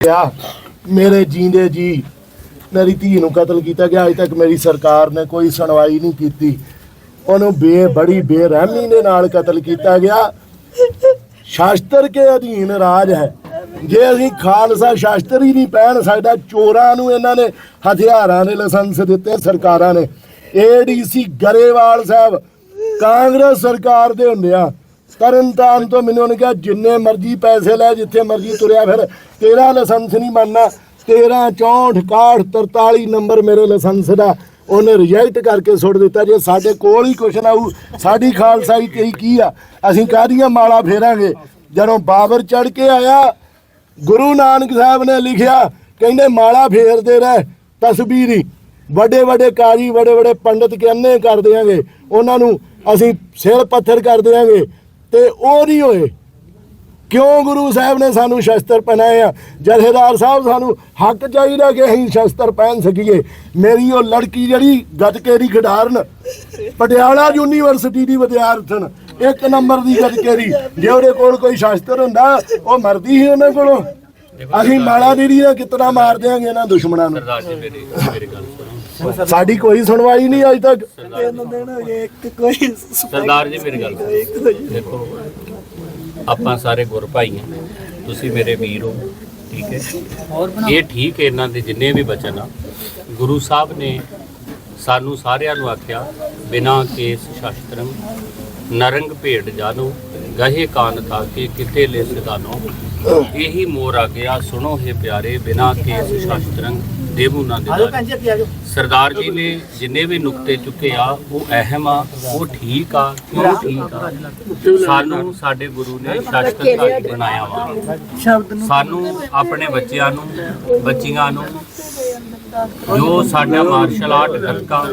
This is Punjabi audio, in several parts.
ਗਿਆ। ਮੇਰੇ ਜੀਂਦੇ ਜੀ, ਮੇਰੀ ਧੀ ਨੂੰ ਕਤਲ ਕੀਤਾ ਗਿਆ। ਅਜੇ ਤੱਕ ਮੇਰੀ ਸਰਕਾਰ ਨੇ ਕੋਈ ਸੁਣਵਾਈ ਨਹੀਂ ਕੀਤੀ। ਉਹਨੂੰ ਬੇ, ਬੜੀ ਬੇਰਹਿਮੀ ਦੇ ਨਾਲ ਕਤਲ ਕੀਤਾ ਗਿਆ। ਸ਼ਾਸਤਰ ਕੇ ਅਧੀਨ ਰਾਜ ਹੈ। ਜੇ ਅਸੀਂ ਖਾਲਸਾ ਸ਼ਾਸਤਰ ਹੀ ਨਹੀਂ ਪਹਿਨ ਸਕਦਾ, ਚੋਰਾਂ ਨੂੰ ਇਹਨਾਂ ਨੇ ਹਥਿਆਰਾਂ ਦੇ ਲਾਇਸੈਂਸ ਦਿੱਤੇ ਸਰਕਾਰਾਂ ਨੇ। ਏਡੀਸੀ ਗਰੇਵਾਲ ਸਾਹਿਬ, ਕਾਂਗਰਸ ਸਰਕਾਰ ਦੇ ਹੁੰਦੇ ਤਰਨਤਾਰਨ ਤੋਂ ਮੈਨੂੰ ਉਹਨੇ ਕਿਹਾ, ਜਿੰਨੇ ਮਰਜ਼ੀ ਪੈਸੇ ਲੈ, ਜਿੱਥੇ ਮਰਜ਼ੀ ਤੁਰਿਆ ਫਿਰ। ਤੇਰਾ ਲਾਇਸੈਂਸ ਨਹੀਂ ਮੰਨਣਾ 13 64 61 43 ਨੰਬਰ ਮੇਰੇ ਲਾਇਸੈਂਸ ਦਾ। ਉਹਨੇ ਰਿਜੈਕਟ ਕਰਕੇ ਸੁੱਟ ਦਿੱਤਾ। ਜੇ ਸਾਡੇ ਕੋਲ ਹੀ ਕੁਛ ਨਾ ਹੋਊ, ਸਾਡੀ ਖਾਲਸਾਈ ਕਹੀ ਕੀ ਆ? ਅਸੀਂ ਕਾਹਦੀਆਂ ਮਾਲਾ ਫੇਰਾਂਗੇ? ਜਦੋਂ ਬਾਬਰ ਚੜ ਕੇ ਆਇਆ, ਗੁਰੂ ਨਾਨਕ ਸਾਹਿਬ ਨੇ ਲਿਖਿਆ, ਕਹਿੰਦੇ, ਮਾਲਾ ਫੇਰਦੇ ਰਹਿ ਤਸਬੀਰੀ ਵੱਡੇ ਵੱਡੇ ਕਾਜੀ, ਵੱਡੇ ਵੱਡੇ ਪੰਡਤ ਕਹਿੰਨੇ ਕਰ ਦਿਆਂਗੇ? ਉਹਨਾਂ ਨੂੰ ਅਸੀਂ ਸਿਰ ਪੱਥਰ ਕਰ ਦਿਆਂਗੇ। ਤੇ ਉਹ ਨਹੀਂ ਹੋਏ। ਕਿਉਂ ਗੁਰੂ ਸਾਹਿਬ ਨੇ ਸਾਨੂੰ ਸ਼ਸਤਰ ਪਹਿਨਾਏ ਆ? ਜਥੇਦਾਰ ਸਾਹਿਬ, ਸਾਨੂੰ ਹੱਕ ਚਾਹੀਦਾ ਕਿ ਅਸੀਂ ਸ਼ਸਤਰ ਪਹਿਨ ਸਕੀਏ। ਮੇਰੀ ਉਹ ਲੜਕੀ ਜਿਹੜੀ ਗੱਤਕੇ ਦੀ ਖਿਡਾਰਨ, ਪਟਿਆਲਾ ਯੂਨੀਵਰਸਿਟੀ ਦੀ ਵਿਦਿਆਰਥਣ, ਇੱਕ ਨੰਬਰ ਦੀ ਗੱਤਕੇ ਜੇ ਉਹਦੇ ਕੋਲ ਕੋਈ ਸ਼ਸਤਰ ਹੁੰਦਾ, ਉਹ ਮਰਦੀ ਸੀ ਉਹਨਾਂ ਕੋਲੋਂ। ਅਸੀਂ ਮਾਲਾ ਦੀਦੀ ਦਾ ਕਿਤਨਾ ਮਾਰ ਦਿਆਂਗੇ ਇਹਨਾਂ ਦੁਸ਼ਮਣਾਂ ਨੂੰ। ਸਾਡੀ ਕੋਈ ਸੁਣਵਾਈ ਨਹੀਂ ਅਜੇ ਤੱਕ। ਸਰਦਾਰ ਜੀ ਮੇਰੀ ਗੱਲ। ਦੇਖੋ ਆਪਾਂ ਸਾਰੇ ਗੁਰ ਭਾਈ ਹਾਂ। ਤੁਸੀਂ ਮੇਰੇ ਵੀਰ ਹੋ ਠੀਕ ਹੈ? ਇਹ ਠੀਕ ਹੈ ਇਹਨਾਂ ਦੇ ਜਿੰਨੇ ਵੀ ਬਚਨ ਆ। ਗੁਰੂ ਸਾਹਿਬ ਨੇ ਸਾਨੂੰ ਸਾਰਿਆਂ ਨੂੰ ਆਖਿਆ ਬਿਨਾ ਕੇਸ ਸ਼ਾਸਤਰੰ ਨਰੰਗ ਭੇਡ ਜਾਨੋ ਗਹੇ ਕਾਨ ਥਾ ਕੇ ਕਿਤੇ ਲੈ ਸਿਦਾਨੋ ਇਹੀ ਮੋਰ ਆ ਗਿਆ ਸੁਣੋ ਹੈ ਪਿਆਰੇ ਬਿਨਾ ਕੇਸ ਸ਼ਾਸਤਰੰ ਦੇਵੂ ਨਾ ਦੇ ਸਰਦਾਰ ਜੀ ਨੇ ਜਿੰਨੇ ਵੀ ਨੁਕਤੇ ਚੁੱਕੇ ਆ ਉਹ ਅਹਿਮ ਆ ਉਹ ਠੀਕ ਆ ਕਿਉਂ ਠੀਕ ਆ। ਸਾਨੂੰ ਸਾਡੇ ਗੁਰੂ ਨੇ ਸ਼ਾਸਤਰਧਾਰੀ ਬਣਾਇਆ ਵਾ। ਸਾਨੂੰ ਆਪਣੇ ਬੱਚਿਆਂ ਨੂੰ ਬੱਚੀਆਂ ਨੂੰ ਜੋ ਸਾਡਾ ਮਾਰਸ਼ਲ ਆਰਟ ਗੱਤਕਾ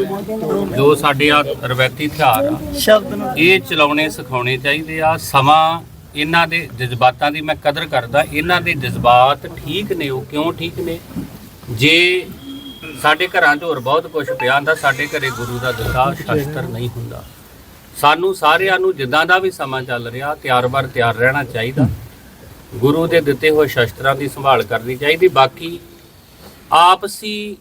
ਜੋ ਸਾਡੇ ਆ ਰਵਾਇਤੀ ਹਥਿਆਰ ਆ ਇਹ ਚਲਾਉਣੇ ਸਿਖਾਉਣੇ ਚਾਹੀਦੇ ਆ। ਸਮਾਂ ਇਹਨਾਂ ਦੇ ਜਜ਼ਬਾਤਾਂ ਦੀ ਮੈਂ ਕਦਰ ਕਰਦਾ ਇਹਨਾਂ ਦੇ ਜਜ਼ਬਾਤ ਠੀਕ ਨੇ ਉਹ ਕਿਉਂ ਠੀਕ ਨੇ? ਜੇ ਸਾਡੇ ਘਰਾਂ 'ਚ ਹੋਰ ਬਹੁਤ ਕੁਝ ਪਿਆ ਹੁੰਦਾ, ਸਾਡੇ ਘਰੇ ਗੁਰੂ ਦਾ ਦਿੱਤਾ ਸ਼ਸਤਰ ਨਹੀਂ ਹੁੰਦਾ। ਸਾਨੂੰ ਸਾਰਿਆਂ ਨੂੰ ਜਿੱਦਾਂ ਦਾ ਵੀ ਸਮਾਂ ਚੱਲ ਰਿਹਾ ਤਿਆਰ-ਬਰ ਤਿਆਰ ਰਹਿਣਾ ਚਾਹੀਦਾ। ਗੁਰੂ ਦੇ ਦਿੱਤੇ ਹੋਏ ਸ਼ਸਤਰਾਂ ਦੀ ਸੰਭਾਲ ਕਰਨੀ ਚਾਹੀਦੀ। ਬਾਕੀ ਆਪਸੀ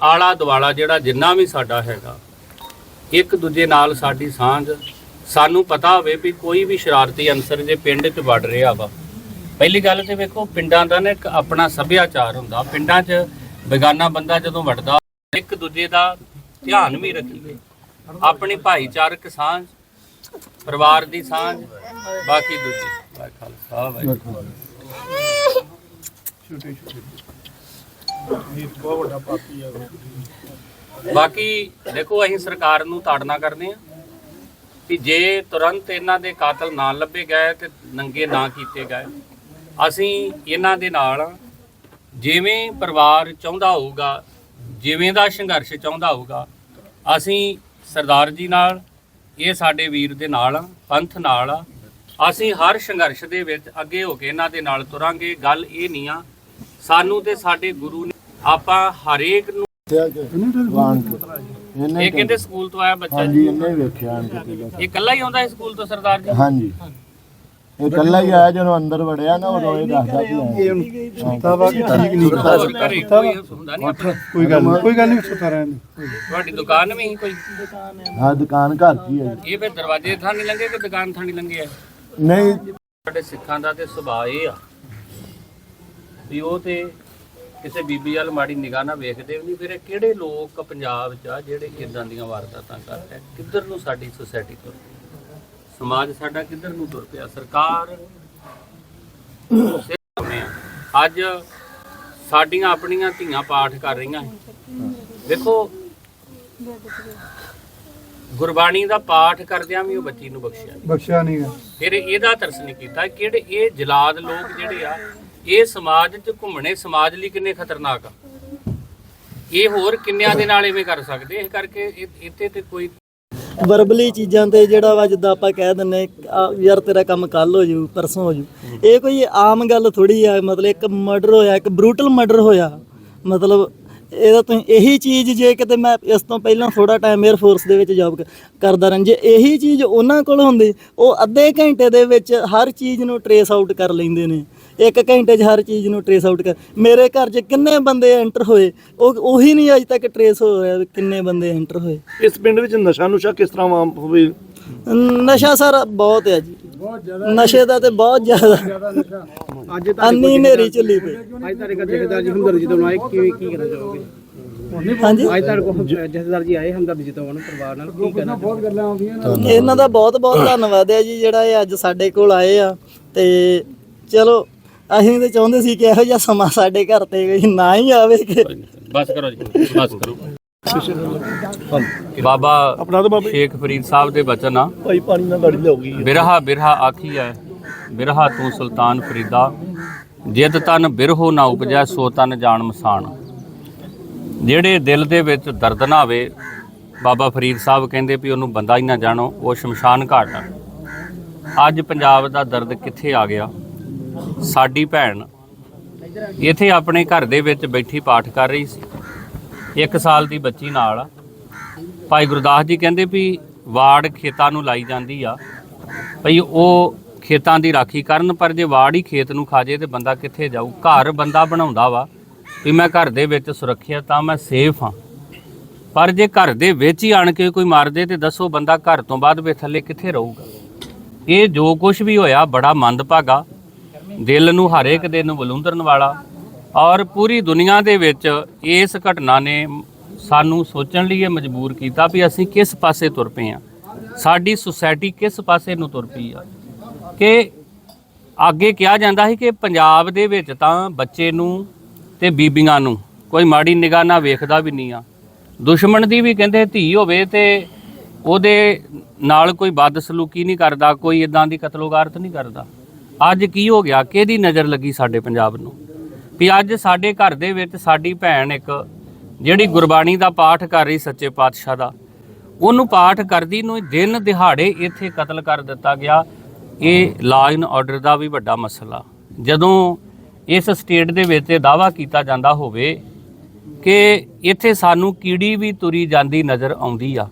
ਆਲਾ ਦੁਆਲਾ ਜਿਹੜਾ ਜਿੰਨਾ ਵੀ ਸਾਡਾ ਹੈਗਾ, ਇੱਕ ਦੂਜੇ ਨਾਲ ਸਾਡੀ ਸਾਂਝ, ਸਾਨੂੰ ਪਤਾ ਹੋਵੇ ਵੀ ਕੋਈ ਵੀ ਸ਼ਰਾਰਤੀ ਅਨਸਰ ਜੇ ਪਿੰਡ 'ਚ ਵੜ ਰਿਹਾ ਵਾ। ਪਹਿਲੀ ਗੱਲ ਤੇ ਵੇਖੋ, ਪਿੰਡਾਂ ਦਾ ਨਾ ਇੱਕ ਆਪਣਾ ਸੱਭਿਆਚਾਰ ਹੁੰਦਾ। ਪਿੰਡਾਂ 'ਚ ਬੇਗਾਨਾ ਬੰਦਾ ਜਦੋਂ ਵੱਡਦਾ, ਇੱਕ ਦੂਜੇ ਦਾ ਧਿਆਨ ਵੀ ਰੱਖੀਏ। ਆਪਣੀ ਭਾਈਚਾਰਕ ਸਾਂਝ, ਪਰਿਵਾਰ ਦੀ ਸਾਂਝ, ਬਾਕੀ ਦੂਜੀ। ਵਾਹਿ ਖਾਲਸਾ, ਵਾਹਿਗੁਰੂ ਬਾਕੀ ਦੇਖੋ, ਅਸੀਂ ਸਰਕਾਰ ਨੂੰ ਤਾੜਨਾ ਕਰਦੇ ਆ ਕਿ ਜੇ ਤੁਰੰਤ ਇਹਨਾਂ ਦੇ ਕਾਤਲ ਨਾ ਲੱਭੇ ਗਏ ਤੇ ਨੰਗੇ ਨਾ ਕੀਤੇ ਗਏ, ਅਸੀਂ ਇਹਨਾਂ ਦੇ ਨਾਲ ਜਿਵੇਂ ਪਰਿਵਾਰ ਚਾਹੁੰਦਾ ਹੋਊਗਾ ਜਿਵੇਂ ਦਾ ਸੰਘਰਸ਼ ਚਾਹੁੰਦਾ ਹੋਊਗਾ ਅਸੀਂ ਸਰਦਾਰ ਜੀ ਨਾਲ ਇਹ ਸਾਡੇ ਵੀਰ ਦੇ ਨਾਲ ਪੰਥ ਨਾਲ ਆ ਅਸੀਂ ਹਰ ਸੰਘਰਸ਼ ਦੇ ਵਿੱਚ ਅੱਗੇ ਹੋ ਕੇ ਇਹਨਾਂ ਦੇ ਨਾਲ ਤੁਰਾਂਗੇ ਗੱਲ ਇਹ ਨਹੀਂ ਆ ਸਾਨੂੰ ਤੇ ਸਾਡੇ ਗੁਰੂ ਨੇ ਆਪਾਂ ਹਰੇਕ ਨੂੰ ਇਹ ਕਹਿੰਦੇ ਸਕੂਲ ਤੋਂ ਆਇਆ ਬੱਚਾ ਇਹਨੇ ਵੇਖਿਆ ਪਹਿਲਾਂ। ਇਹ ਇਕੱਲਾ ਹੀ ਆਉਂਦਾ ਹੈ ਸਕੂਲ ਤੋਂ ਸਰਦਾਰ ਜੀ? ਹਾਂਜੀ। ਇਹ ਇਕੱਲਾ ਹੀ ਆਇਆ ਜਦੋਂ ਅੰਦਰ ਵੜਿਆ ਨਾ ਉਦੋਂ ਇਹ ਦੱਸਦਾ ਕਿ ਆਇਆ। ਸੁੱਤਾ ਵਾ ਕਿ ਠੀਕ ਨਹੀਂ ਘਰੇ ਕੋਈ ਹੁੰਦਾ ਨਹੀਂ। ਆਪਣਾ ਕੋਈ ਗੱਲ ਨਹੀਂ ਕੋਈ ਗੱਲ ਨਹੀਂ ਸੁੱਤਾ ਰਹਿਣ ਤੁਹਾਡੀ ਦੁਕਾਨ ਵੀ ਸੀ ਕੋਈ? ਹਾਂ ਦੁਕਾਨ ਘਰ 'ਚ ਹੀ ਹੈ ਜੀ। ਇਹ ਫਿਰ ਦਰਵਾਜ਼ੇ ਥਾਂ ਨਹੀਂ ਲੰਗੇ ਕਿ ਦੁਕਾਨ ਥਾਂ ਨਹੀਂ ਲੰਗੇ ਆ? ਨਹੀਂ। ਸਾਡੇ ਸਿੱਖਾਂ ਦਾ ਤੇ ਸੁਭਾਅ ਇਹ ਆ ਵੀ ਉਹ ਤੇ ਕਿਸੇ ਬੀਬੀ ਵੱਲ ਮਾੜੀ ਨਿਗਾਹ ਨਾਲ ਵੇਖਦੇ ਵੀ ਨਹੀਂ ਫਿਰ ਇਹ ਕਿਹੜੇ ਲੋਕ ਪੰਜਾਬ 'ਚ ਆ ਜਿਹੜੇ ਇਦਾਂ ਦੀਆਂ ਵਾਰਦਾਤਾਂ ਕਰਦੇ ਕਿੱਧਰ ਨੂੰ ਸਾਡੀ ਸੋਸਾਇਟੀ ਤੁਰ ਪਈ ਸਮਾਜ ਸਾਡਾ ਕਿੱਧਰ ਨੂੰ ਤੁਰ ਪਿਆ? ਸਰਕਾਰ। ਅੱਜ ਸਾਡੀਆਂ ਆਪਣੀਆਂ ਧੀਆਂ ਪਾਠ ਕਰ ਰਹੀਆਂ ਦੇਖੋ ਗੁਰਬਾਣੀ ਦਾ ਪਾਠ ਕਰਦਿਆਂ ਵੀ ਉਹ ਬੱਚੀ ਨੂੰ ਬਖਸ਼ਿਆ ਨਹੀਂ। ਬਖਸ਼ਿਆ ਨਹੀਂ ਫਿਰ ਇਹਦਾ ਤਰਸ ਨਹੀਂ ਕੀਤਾ। ਕਿਹੜੇ ਇਹ ਜਲਾਦ ਲੋਕ ਜਿਹੜੇ ਆ ਇਹ ਸਮਾਜ 'ਚ ਘੁੰਮਣੇ ਸਮਾਜ ਲਈ ਕਿੰਨੇ ਖਤਰਨਾਕ ਆ। ਇਹ ਹੋਰ ਕਿੰਨਿਆਂ ਦੇ ਨਾਲ ਐਵੇਂ ਕਰ ਸਕਦੇ? ਇਸ ਕਰਕੇ ਇੱਥੇ ਤੇ ਕੋਈ ਵਰਬਲੀ ਚੀਜ਼ਾਂ ਤੇ ਜਿਹੜਾ ਵਾ ਜਿੱਦਾਂ ਆਪਾਂ ਕਹਿ ਦਿੰਨੇ ਆ, ਯਾਰ ਤੇਰਾ ਕੰਮ ਕੱਲ ਹੋ ਜੂ ਪਰਸੋਂ ਹੋ ਜੂ ਇਹ ਕੋਈ ਆਮ ਗੱਲ ਥੋੜੀ ਆ ਮਤਲਬ ਇੱਕ ਮਰਡਰ ਹੋਇਆ ਇੱਕ ਬਰੂਟਲ ਮਰਡਰ ਹੋਇਆ। ਮਤਲਬ ਇਹਦਾ ਤੁਸੀਂ ਇਹੀ ਚੀਜ਼ ਜੇ ਕਿਤੇ ਮੈਂ ਇਸ ਤੋਂ ਪਹਿਲਾਂ ਥੋੜਾ ਟਾਈਮ 에ਅਰ ਫੋਰਸ ਦੇ ਵਿੱਚ ਜੌਬ ਕਰਦਾ ਰਾਂ ਜੇ ਇਹੀ ਚੀਜ਼ ਉਹਨਾਂ ਕੋਲ ਹੁੰਦੀ ਉਹ ਅੱਧੇ ਘੰਟੇ ਦੇ ਵਿੱਚ ਹਰ ਚੀਜ਼ ਨੂੰ ਟਰੇਸ ਆਊਟ ਕਰ ਲੈਂਦੇ ਨੇ। ਇੱਕ ਘੰਟੇ 'ਚ ਹਰ ਚੀਜ਼ ਨੂੰ ਟਰੇਸ ਆਊਟ ਕਰ। ਮੇਰੇ ਘਰ 'ਚ ਕਿੰਨੇ ਬੰਦੇ ਐਂਟਰ ਹੋਏ ਉਹ ਉਹੀ ਨਹੀਂ ਅਜੇ ਤੱਕ ਟਰੇਸ ਹੋ ਰਿਹਾ ਵੀ ਕਿੰਨੇ ਬੰਦੇ ਐਂਟਰ ਹੋਏ। ਇਸ ਪਿੰਡ ਵਿੱਚ ਨਸ਼ਾ ਨੁਸ਼ਾ ਕਿਸ ਤਰ੍ਹਾਂ ਆਮ ਹੋਵੇ? ਨਸ਼ਾ ਸਰ ਬਹੁਤ ਹੈ ਜੀ। ਨਸ਼ੇ ਦਾ ਤੇ ਬਹੁਤ ਜ਼ਿਆਦਾ। ਅੱਜ ਅੰਨੀ ਨੇਰੀ ਚੱਲੀ ਪਈ। ਅੱਜ ਤੁਹਾਡੇ ਕੋਲ ਜਥੇਦਾਰ ਜੀ ਹਮਦਰਦ ਜੀ ਤੋਂ ਆਏ ਕੀ ਕੀ ਕਹਿਣਾ ਚਾਹੋਗੇ? ਹਾਂਜੀ। ਅੱਜ ਤੁਹਾਡੇ ਕੋਲ ਜਥੇਦਾਰ ਜੀ ਆਏ ਹਮਦਰਦ ਜੀ ਤੋਂ ਉਹਨਾਂ ਪਰਿਵਾਰ ਨਾਲ ਕੀ ਕਹਿਣਾ ਚਾਹੋਗੇ? ਇਹਨਾਂ ਦਾ ਬਹੁਤ ਬਹੁਤ ਧੰਨਵਾਦ ਹੈ ਜੀ ਜਿਹੜਾ ਇਹ ਅੱਜ ਸਾਡੇ ਕੋਲ ਆਏ ਆ। ਤੇ ਚਲੋ ਅਸੀਂ ਤਾਂ ਚਾਹੁੰਦੇ ਸੀ ਕਿ ਇਹੋ ਜਿਹਾ ਸਮਾਂ ਸਾਡੇ ਘਰ ਤੇ ਕੋਈ ਨਾ ਹੀ ਆਵੇ। ਕਿ ਬਸ ਕਰੋ ਜੀ ਬਸ ਕਰੋ। ਬਾਬਾ ਆਪਣਾ ਤਾਂ ਬਾਬਾ ਸ਼ੇਖ ਫਰੀਦ ਸਾਹਿਬ ਦੇ ਬਚਨ ਆ। ਭਾਈ ਪਾਣੀ ਨਾਲ ਗਾੜੀ ਲਿਆਉਗੀ ਬਿਰਹਾ ਬਿਰਹਾ ਆਖੀ ਹੈ ਬਿਰਹਾ ਤੂੰ ਸੁਲਤਾਨ ਫਰੀਦਾ। ਜਿਤ ਤਨ ਬਿਰਹੋ ਨਾ ਉਪਜੈ ਸੋ ਤਨ ਜਾਣ ਮਸਾਨ। ਜਿਹੜੇ ਦਿਲ ਦੇ ਵਿੱਚ ਦਰਦ ਨਾ ਹੋਵੇ ਬਾਬਾ ਫਰੀਦ ਸਾਹਿਬ ਕਹਿੰਦੇ ਵੀ ਉਹਨੂੰ ਬੰਦਾ ਹੀ ਨਾ ਜਾਣੋ ਉਹ ਸ਼ਮਸ਼ਾਨ ਘਾਟ ਆ। ਅੱਜ ਪੰਜਾਬ ਦਾ ਦਰਦ ਕਿੱਥੇ ਆ ਗਿਆ? ਸਾਡੀ ਭੈਣ ਇੱਥੇ ਆਪਣੇ ਘਰ ਦੇ ਵਿੱਚ ਬੈਠੀ ਪਾਠ ਕਰ ਰਹੀ ਸੀ। ਇੱਕ ਸਾਲ ਦੀ ਬੱਚੀ ਨਾਲ। ਭਾਈ ਗੁਰਦਾਸ ਜੀ ਕਹਿੰਦੇ ਵੀ ਵਾੜ ਖੇਤਾਂ ਨੂੰ ਲਾਈ ਜਾਂਦੀ ਆ। ਭਈ ਉਹ ਖੇਤਾਂ ਦੀ ਰਾਖੀ ਕਰਨ, ਪਰ ਜੇ ਵਾੜ ਹੀ ਖੇਤ ਨੂੰ ਖਾ ਜੇ ਤੇ ਬੰਦਾ ਕਿੱਥੇ ਜਾਊ? ਘਰ ਬੰਦਾ ਬਣਾਉਂਦਾ ਵਾ ਵੀ ਮੈਂ ਘਰ ਦੇ ਵਿੱਚ ਸੁਰੱਖਿਅਤ ਤਾਂ ਮੈਂ ਸੇਫ ਹਾਂ। ਪਰ ਜੇ ਘਰ ਦੇ ਵਿੱਚ ਹੀ ਆਣ ਕੇ ਕੋਈ ਮਾਰ ਦੇ ਤੇ ਦੱਸੋ ਬੰਦਾ ਘਰ ਤੋਂ ਬਾਅਦ ਵੇ ਥੱਲੇ ਕਿੱਥੇ ਰਹੂਗਾ? ਇਹ ਜੋ ਕੁਝ ਵੀ ਹੋਇਆ ਬੜਾ ਮੰਦਭਾਗਾ। ਦਿਲ ਨੂੰ ਹਰ ਇੱਕ ਦਿਨ ਨੂੰ ਬਲੂੰਦਰਨ ਵਾਲਾ ਔਰ ਪੂਰੀ ਦੁਨੀਆ ਦੇ ਵਿੱਚ ਇਸ ਘਟਨਾ ਨੇ ਸਾਨੂੰ ਸੋਚਣ ਲਈ ਇਹ ਮਜਬੂਰ ਕੀਤਾ ਵੀ ਅਸੀਂ ਕਿਸ ਪਾਸੇ ਤੁਰ ਪਏ ਆ ਸਾਡੀ ਸੁਸਾਇਟੀ ਕਿਸ ਪਾਸੇ ਨੂੰ ਤੁਰ ਪਈ ਆ। ਕਿ ਅੱਗੇ ਕਿਹਾ ਜਾਂਦਾ ਸੀ ਕਿ ਪੰਜਾਬ ਦੇ ਵਿੱਚ ਤਾਂ ਬੱਚੇ ਨੂੰ ਤੇ ਬੀਬੀਆਂ ਨੂੰ ਕੋਈ ਮਾੜੀ ਨਿਗਾਹ ਨਾਲ ਵੇਖਦਾ ਵੀ ਨਹੀਂ ਆ। ਦੁਸ਼ਮਣ ਦੀ ਵੀ ਕਹਿੰਦੇ ਧੀ ਹੋਵੇ ਤੇ ਉਹਦੇ ਨਾਲ ਕੋਈ ਬਦਸਲੂਕੀ ਨਹੀਂ ਕਰਦਾ, ਕੋਈ ਇਦਾਂ ਦੀ ਕਤਲੋਗਾਰਤ ਨਹੀਂ ਕਰਦਾ। ਅੱਜ ਕੀ ਹੋ ਗਿਆ? ਕਿਹਦੀ ਨਜ਼ਰ ਲੱਗੀ ਸਾਡੇ ਪੰਜਾਬ ਨੂੰ? ਵੀ ਅੱਜ ਸਾਡੇ ਘਰ ਦੇ ਵਿੱਚ ਸਾਡੀ ਭੈਣ ਇੱਕ ਜਿਹੜੀ ਗੁਰਬਾਣੀ ਦਾ ਪਾਠ ਕਰ ਰਹੀ ਸੱਚੇ ਪਾਤਸ਼ਾਹ ਦਾ, ਉਹਨੂੰ ਪਾਠ ਕਰਦੀ ਨੂੰ ਦਿਨ ਦਿਹਾੜੇ ਇੱਥੇ ਕਤਲ ਕਰ ਦਿੱਤਾ ਗਿਆ। ਇਹ ਲਾਅ ਐਂਡ ਆਰਡਰ ਦਾ ਵੀ ਵੱਡਾ ਮਸਲਾ। ਜਦੋਂ ਇਸ ਸਟੇਟ ਦੇ ਵਿੱਚ ਇਹ ਦਾਵਾ ਕੀਤਾ ਜਾਂਦਾ ਹੋਵੇ ਕਿ ਇੱਥੇ ਸਾਨੂੰ ਕੀੜੀ ਵੀ ਤੁਰੀ ਜਾਂਦੀ ਨਜ਼ਰ ਆਉਂਦੀ ਆ।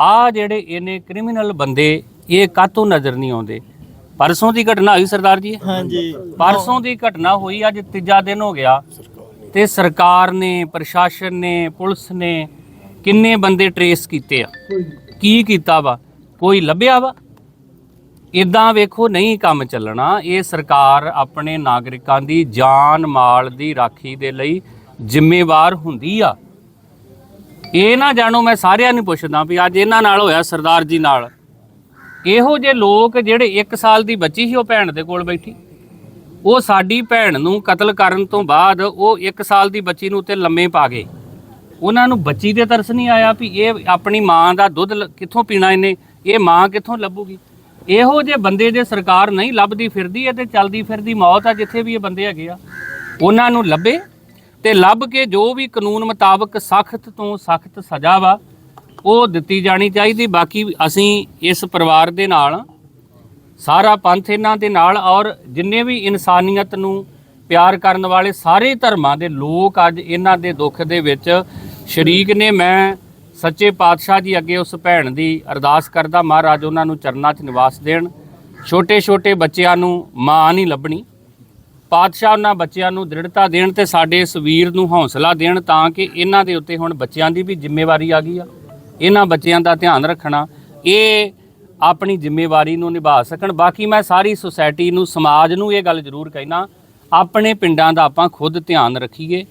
ਆ ਜਿਹੜੇ ਇਹਨੇ ਕ੍ਰਿਮੀਨਲ ਬੰਦੇ, ਇਹ ਕਾਤੋਂ ਨਜ਼ਰ ਨਹੀਂ ਆਉਂਦੇ? ਪਰਸੋਂ ਦੀ ਘਟਨਾ ਹੋਈ ਸਰਦਾਰ ਜੀ? ਹਾਂਜੀ। ਪਰਸੋਂ ਦੀ ਘਟਨਾ ਹੋਈ ਅੱਜ ਤੀਜਾ ਦਿਨ ਹੋ ਗਿਆ। ਤੇ ਸਰਕਾਰ ਨੇ ਪ੍ਰਸ਼ਾਸਨ ਨੇ ਪੁਲਿਸ ਨੇ ਕਿੰਨੇ ਬੰਦੇ ਟਰੇਸ ਕੀਤੇ ਆ? ਕੀ ਕੀਤਾ ਵਾ? ਕੋਈ ਲੱਭਿਆ ਵਾ? ਇਦਾਂ ਵੇਖੋ ਨਹੀਂ ਕੰਮ ਚੱਲਣਾ। ਇਹ ਸਰਕਾਰ ਆਪਣੇ ਨਾਗਰਿਕਾਂ ਦੀ ਜਾਨ ਮਾਲ ਦੀ ਰਾਖੀ ਦੇ ਲਈ ਜ਼ਿੰਮੇਵਾਰ ਹੁੰਦੀ ਆ। ਇਹ ਨਾ ਜਾਣੋ ਮੈਂ ਸਾਰਿਆਂ ਨੂੰ ਪੁੱਛਦਾ ਵੀ ਅੱਜ ਇਹਨਾਂ ਨਾਲ ਹੋਇਆ ਸਰਦਾਰ ਜੀ ਨਾਲ? ਇਹੋ ਜਿਹੇ ਲੋਕ ਜਿਹੜੇ 1 ਸਾਲ ਦੀ ਬੱਚੀ ਸੀ, ਉਹ ਭੈਣ ਦੇ ਕੋਲ ਬੈਠੀ। ਉਹ ਸਾਡੀ ਭੈਣ ਨੂੰ ਕਤਲ ਕਰਨ ਤੋਂ ਬਾਅਦ ਉਹ 1 ਸਾਲ ਦੀ ਬੱਚੀ ਨੂੰ ਉੱਤੇ ਲੰਮੇ ਪਾ ਗਏ। ਉਹਨਾਂ ਨੂੰ ਬੱਚੀ ਦੇ ਤਰਸ ਨਹੀਂ ਆਇਆ ਵੀ ਇਹ ਆਪਣੀ ਮਾਂ ਦਾ ਦੁੱਧ ਕਿੱਥੋਂ ਪੀਣਾ ਇਹਨੇ? ਇਹ ਮਾਂ ਕਿੱਥੋਂ ਲੱਭੂਗੀ? ਇਹੋ ਜਿਹੇ ਬੰਦੇ ਜੇ ਸਰਕਾਰ ਨਹੀਂ ਲੱਭਦੀ ਫਿਰਦੀ ਹੈ ਤੇ ਚੱਲਦੀ ਫਿਰਦੀ ਮੌਤ ਆ, ਜਿੱਥੇ ਵੀ ਇਹ ਬੰਦੇ ਹੈਗੇ ਆ। ਉਹਨਾਂ ਨੂੰ ਲੱਭੇ ਤੇ ਲੱਭ ਕੇ ਜੋ ਵੀ ਕਾਨੂੰਨ ਮੁਤਾਬਕ ਸਖਤ ਤੋਂ ਸਖਤ ਸਜ਼ਾ ਵਾ ਉਹ ਦਿੱਤੀ ਜਾਣੀ ਚਾਹੀਦੀ। ਬਾਕੀ ਅਸੀਂ ਇਸ ਪਰਿਵਾਰ ਦੇ ਨਾਲ, ਸਾਰਾ ਪੰਥ ਇਹਨਾਂ ਦੇ ਨਾਲ ਔਰ ਜਿੰਨੇ ਵੀ ਇਨਸਾਨੀਅਤ ਨੂੰ ਪਿਆਰ ਕਰਨ ਵਾਲੇ ਸਾਰੇ ਧਰਮਾਂ ਦੇ ਲੋਕ ਅੱਜ ਇਹਨਾਂ ਦੇ ਦੁੱਖ ਦੇ ਵਿੱਚ ਸ਼ਰੀਕ ਨੇ। ਮੈਂ ਸੱਚੇ ਪਾਤਸ਼ਾਹ ਜੀ ਅੱਗੇ ਉਸ ਭੈਣ ਦੀ ਅਰਦਾਸ ਕਰਦਾ, ਮਹਾਰਾਜ ਉਹਨਾਂ ਨੂੰ ਚਰਨਾਂ 'ਚ ਨਿਵਾਸ ਦੇਣ। ਛੋਟੇ ਛੋਟੇ ਬੱਚਿਆਂ ਨੂੰ ਮਾਂ ਨਹੀਂ ਲੱਭਣੀ। ਪਾਤਸ਼ਾਹ ਉਹਨਾਂ ਬੱਚਿਆਂ ਨੂੰ ਦ੍ਰਿੜਤਾ ਦੇਣ ਤੇ ਸਾਡੇ ਇਸ ਵੀਰ ਨੂੰ ਹੌਸਲਾ ਦੇਣ ਤਾਂ ਕਿ ਇਹਨਾਂ ਦੇ ਉੱਤੇ ਹੁਣ ਬੱਚਿਆਂ ਦੀ ਵੀ ਜ਼ਿੰਮੇਵਾਰੀ ਆ ਗਈ ਆ। ਇਹਨਾਂ ਬੱਚਿਆਂ ਦਾ ਧਿਆਨ ਰੱਖਣਾ, ਇਹ ਆਪਣੀ ਜ਼ਿੰਮੇਵਾਰੀ ਨੂੰ ਨਿਭਾ ਸਕਣ। ਬਾਕੀ ਮੈਂ ਸਾਰੀ ਸੁਸਾਇਟੀ ਨੂੰ, ਸਮਾਜ ਨੂੰ ਇਹ ਗੱਲ ਜ਼ਰੂਰ ਕਹਿਣਾ, ਆਪਣੇ ਪਿੰਡਾਂ ਦਾ ਆਪਾਂ ਖੁਦ ਧਿਆਨ ਰੱਖੀਏ।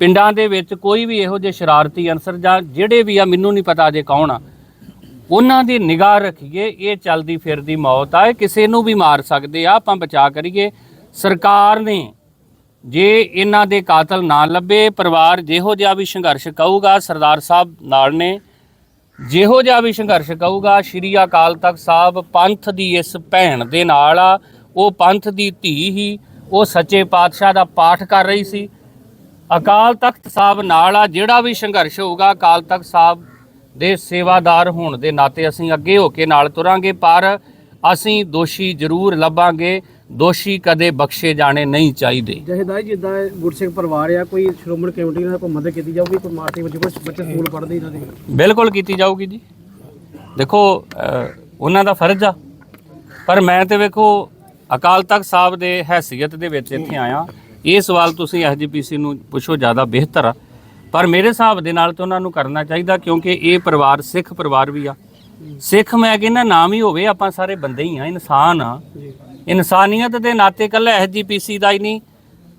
ਪਿੰਡਾਂ ਦੇ ਵਿੱਚ ਕੋਈ ਵੀ ਇਹੋ ਜਿਹੇ ਸ਼ਰਾਰਤੀ ਅਨਸਰ ਜਾਂ ਜਿਹੜੇ ਵੀ ਆ, ਮੈਨੂੰ ਨਹੀਂ ਪਤਾ ਜੇ ਕੌਣ ਆ, ਉਹਨਾਂ ਦੀ ਨਿਗਾਹ ਰੱਖੀਏ, ਇਹ ਚਲਦੀ ਫਿਰਦੀ ਮੌਤ ਆ ਕਿਸੇ ਨੂੰ ਵੀ ਮਾਰ ਸਕਦੇ ਆ, ਆਪਾਂ ਬਚਾ ਕਰੀਏ। ਸਰਕਾਰ ਨੇ ਜੇ ਇਹਨਾਂ ਦੇ ਕਾਤਲ ਨਾ ਲੱਭੇ, ਪਰਿਵਾਰ ਜਿਹੋ ਜਿਹਾ ਵੀ ਸੰਘਰਸ਼ ਕਹੂਗਾ ਸਰਦਾਰ ਸਾਹਿਬ ਨਾਲ ਨੇ ਜਿਹੋ ਜਿਹਾ ਵੀ ਸੰਘਰਸ਼ ਕਹੂਗਾ, ਸ਼੍ਰੀ ਅਕਾਲ ਤਖਤ ਸਾਹਿਬ ਪੰਥ ਦੀ ਇਸ ਭੈਣ ਦੇ ਨਾਲ ਆ। ਉਹ ਪੰਥ ਦੀ ਧੀ ਹੀ, ਉਹ ਸੱਚੇ ਪਾਤਸ਼ਾਹ ਦਾ ਪਾਠ ਕਰ ਰਹੀ ਸੀ। ਅਕਾਲ ਤਖਤ ਸਾਹਿਬ ਨਾਲ ਆ, ਜਿਹੜਾ ਵੀ ਸੰਘਰਸ਼ ਹੋਊਗਾ, ਅਕਾਲ ਤਖਤ ਸਾਹਿਬ ਦੇ ਸੇਵਾਦਾਰ ਹੋਣ ਦੇ ਨਾਤੇ ਅਸੀਂ ਅੱਗੇ ਹੋ ਕੇ ਨਾਲ ਤੁਰਾਂਗੇ, ਪਰ ਅਸੀਂ ਦੋਸ਼ੀ ਜ਼ਰੂਰ ਲੱਭਾਂਗੇ। ਦੋਸ਼ੀ ਕਦੇ ਬਖਸ਼ੇ ਜਾਣੇ ਨਹੀਂ ਚਾਹੀਦੇ। ਜਥੇਦਾਰ ਜੀ ਜਿੱਦਾਂ ਗੁਰਸਿੱਖ ਪਰਿਵਾਰ ਆ ਕੋਈ ਸ਼੍ਰੋਮਣੀ ਕਮੇਟੀ ਨਾਲ ਕੋਈ ਮਦਦ ਕੀਤੀ ਜਾਊਗੀ ਕੋਈ ਮਾਰਤੀ ਬੱਚੇ ਕੋਈ ਬੱਚੇ ਸਕੂਲ ਪੜ੍ਹਦੇ ਇਹਨਾਂ ਦੇ। ਬਿਲਕੁਲ ਕੀਤੀ ਜਾਊਗੀ ਜੀ। ਦੇਖੋ ਉਹਨਾਂ ਦਾ ਫਰਜ਼ ਆ। ਪਰ ਮੈਂ ਤੇ ਵੇਖੋ ਅਕਾਲ ਤਖਤ ਸਾਹਿਬ ਦੇ ਹੈਸੀਅਤ ਦੇ ਵਿੱਚ ਇੱਥੇ ਆਇਆ। ਇਹ ਸਵਾਲ ਤੁਸੀਂ ਐਸਜੀਪੀਸੀ ਨੂੰ ਪੁੱਛੋ ਜ਼ਿਆਦਾ ਬਿਹਤਰ ਆ। ਪਰ ਮੇਰੇ ਹਿਸਾਬ ਦੇ ਨਾਲ ਤਾਂ ਉਹਨਾਂ ਨੂੰ ਕਰਨਾ ਚਾਹੀਦਾ ਕਿਉਂਕਿ ਇਹ ਪਰਿਵਾਰ ਸਿੱਖ ਪਰਿਵਾਰ ਵੀ ਆ। ਸਿੱਖ ਮੈਂ ਕਹਿੰਦਾ ਨਾਮ ਹੀ ਹੋਵੇ ਆਪਾਂ ਸਾਰੇ ਬੰਦੇ ਹੀ ਆ ਇਨਸਾਨ ਆ। ਇਨਸਾਨੀਅਤ ਦੇ ਨਾਤੇ ਕੱਲਾ ਐਸਜੀਪੀਸੀ ਦਾ ਹੀ ਨਹੀਂ।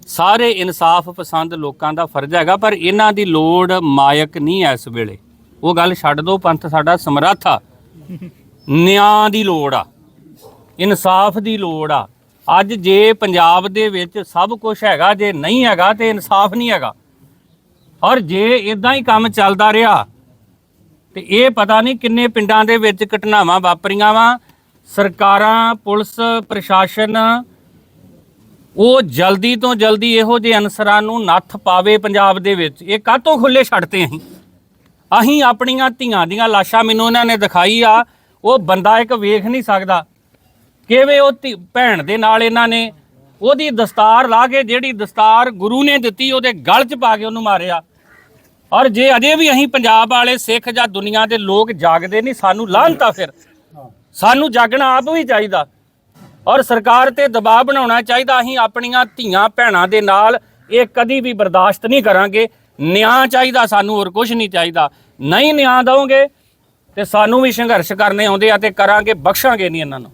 ਸਾਰੇ ਇਨਸਾਫ ਪਸੰਦ ਲੋਕਾਂ ਦਾ ਫਰਜ਼ ਹੈਗਾ, ਪਰ ਇਹਨਾਂ ਦੀ ਲੋੜ ਮਾਇਕ ਨਹੀਂ ਐ ਇਸ ਵੇਲੇ। ਉਹ ਗੱਲ ਛੱਡ ਦਿਓ ਪੰਥ ਸਾਡਾ ਸਮਰੱਥ ਆ। ਨਿਆਂ ਦੀ ਲੋੜ ਆ। ਇਨਸਾਫ ਦੀ ਲੋੜ ਆ। ਅੱਜ ਜੇ ਪੰਜਾਬ ਦੇ ਵਿੱਚ ਸਭ ਕੁਝ ਹੈਗਾ, ਜੇ ਨਹੀਂ ਹੈਗਾ ਤੇ ਇਨਸਾਫ ਨਹੀਂ ਹੈਗਾ। ਔਰ ਜੇ ਇਦਾਂ ਹੀ ਕੰਮ ਚੱਲਦਾ ਰਿਹਾ, ਤੇ ਇਹ ਪਤਾ ਨਹੀਂ ਕਿੰਨੇ ਪਿੰਡਾਂ ਦੇ ਵਿੱਚ ਘਟਨਾਵਾਂ ਵਾਪਰੀਆਂ ਵਾ ਸਰਕਾਰਾਂ, ਪੁਲਿਸ, ਪ੍ਰਸ਼ਾਸਨ, ਉਹ ਜਲਦੀ ਤੋਂ ਜਲਦੀ ਇਹੋ ਜਿਹੇ ਅਨਸਰਾਂ ਨੂੰ ਨੱਥ ਪਾਵੇ ਪੰਜਾਬ ਦੇ ਵਿੱਚ। ਇਹ ਕਾਹਤੋਂ ਖੁੱਲੇ ਛੱਡਤੇ ਅਸੀਂ? ਅਸੀਂ ਆਪਣੀਆਂ ਧੀਆਂ ਦੀਆਂ ਲਾਸ਼ਾਂ ਮੈਨੂੰ ਇਹਨਾਂ ਨੇ ਦਿਖਾਈ ਆ, ਉਹ ਬੰਦਾ ਇੱਕ ਵੇਖ ਨਹੀਂ ਸਕਦਾ। ਕਿਵੇਂ ਉਹ ਧੀ- ਭੈਣ ਦੇ ਨਾਲ ਇਹਨਾਂ ਨੇ ਉਹਦੀ ਦਸਤਾਰ ਲਾ ਕੇ ਜਿਹੜੀ ਦਸਤਾਰ ਗੁਰੂ ਨੇ ਦਿੱਤੀ, ਉਹਦੇ ਗਲ 'ਚ ਪਾ ਕੇ ਉਹਨੂੰ ਮਾਰਿਆ। ਔਰ ਜੇ ਅਜੇ ਵੀ ਅਸੀਂ ਪੰਜਾਬ ਵਾਲੇ ਸਿੱਖ ਜਾਂ ਦੁਨੀਆ ਦੇ ਲੋਕ ਜਾਗਦੇ ਨਹੀਂ, ਸਾਨੂੰ ਲਾਹਨਤਾ ਫਿਰ। ਸਾਨੂੰ ਜਾਗਣਾ ਆਪ ਵੀ ਚਾਹੀਦਾ। ਔਰ ਸਰਕਾਰ ਤੇ ਦਬਾਅ ਬਣਾਉਣਾ ਚਾਹੀਦਾ। ਅਸੀਂ ਆਪਣੀਆਂ ਧੀਆਂ ਭੈਣਾਂ ਦੇ ਨਾਲ ਇਹ ਕਦੀ ਵੀ ਬਰਦਾਸ਼ਤ ਨਹੀਂ ਕਰਾਂਗੇ। ਨਿਆਂ ਚਾਹੀਦਾ ਸਾਨੂੰ ਹੋਰ ਕੁਝ ਨਹੀਂ ਚਾਹੀਦਾ। ਨਹੀਂ ਨਿਆਂ ਦਵੋਗੇ ਤੇ ਸਾਨੂੰ ਵੀ ਸੰਘਰਸ਼ ਕਰਨੇ ਆਉਂਦੇ ਆ ਤੇ ਕਰਾਂਗੇ, ਬਖਸ਼ਾਂਗੇ ਨਹੀਂ ਇਹਨਾਂ ਨੂੰ।